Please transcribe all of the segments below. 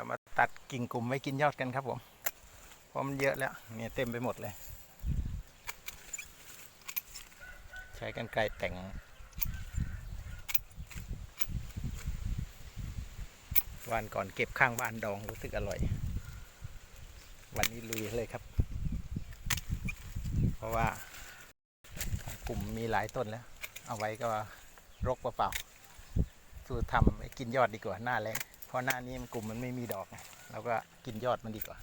เรามาตัดกิ่งกลุ่มไว้กินยอดกันครับผม เพราะมันเยอะแล้วเนี่ยเต็มไปหมดเลย ใช้กันไกรแต่งวันก่อนเก็บข้างบ้านดองรู้สึกอร่อย วันนี้ลุยเลยครับ เพราะว่ากลุ่มมีหลายต้นแล้ว เอาไว้ก็รกเปล่าๆ สู้ทำไว้กินยอดดีกว่าหน้าแรง เพราะหน้านี้มันกลุ่มมันไม่มีดอกเราก็กินยอดมันดีกว่า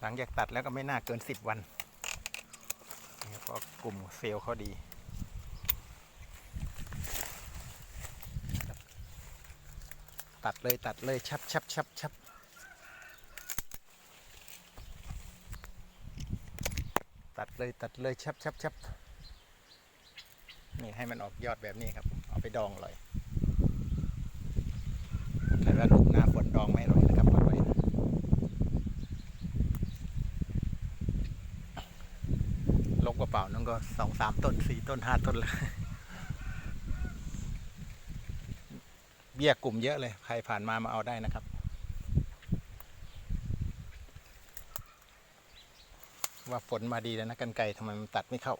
หลังจากตัดแล้วก็ไม่น่าเกินสิบวันนี่เพราะกลุ่มเซลล์เขาดีตัดเลยตัดเลยชับชับชับชับตัดเลยตัดเลยชับชับชับ นี่ให้มันออกยอดแบบนี้ครับ เอาไปดองอร่อยแต่ว่าลูกหน้าฝนดองไม่อร่อยนะครับอร่อยลกกระเป๋านั่นก็สองสามต้นสี่ต้นห้าต้นแล้วเบี้ยกลุ่มเยอะเลย ใครผ่านมามาเอาได้นะครับ ว่าฝนมาดีแล้วนะกันไกลทำไมมันตัดไม่เข้า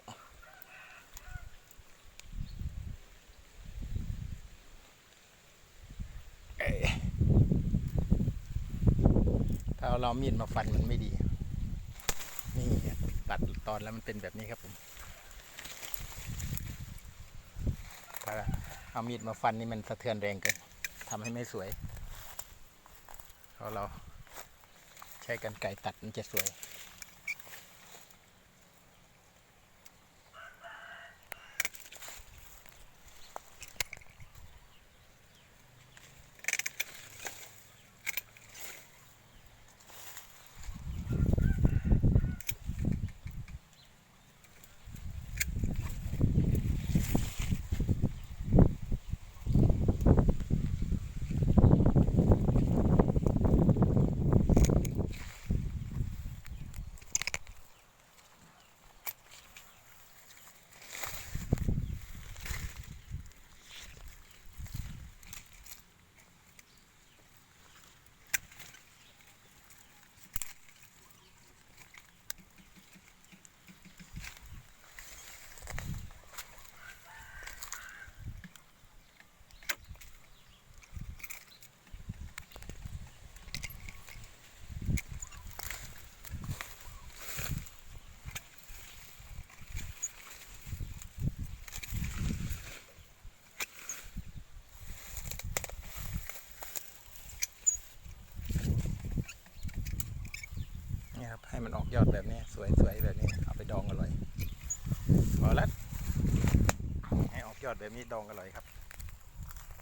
เอ้ย ถ้าเอาเรามีดมาฟันมันไม่ดี นี่ตัดตอนแล้วมันเป็นแบบนี้ครับผมถ้าเอามีดมาฟันนี่มันสะเทือนแรงเกินทำให้ไม่สวยพราะเราใช้กันไก่ตัดมันจะสวย นี่ครับให้มันออกยอดแบบนี้สวยๆแบบนี้เอาไปดองอร่อยพอแล้วให้ออกยอดแบบนี้ดองอร่อยครับ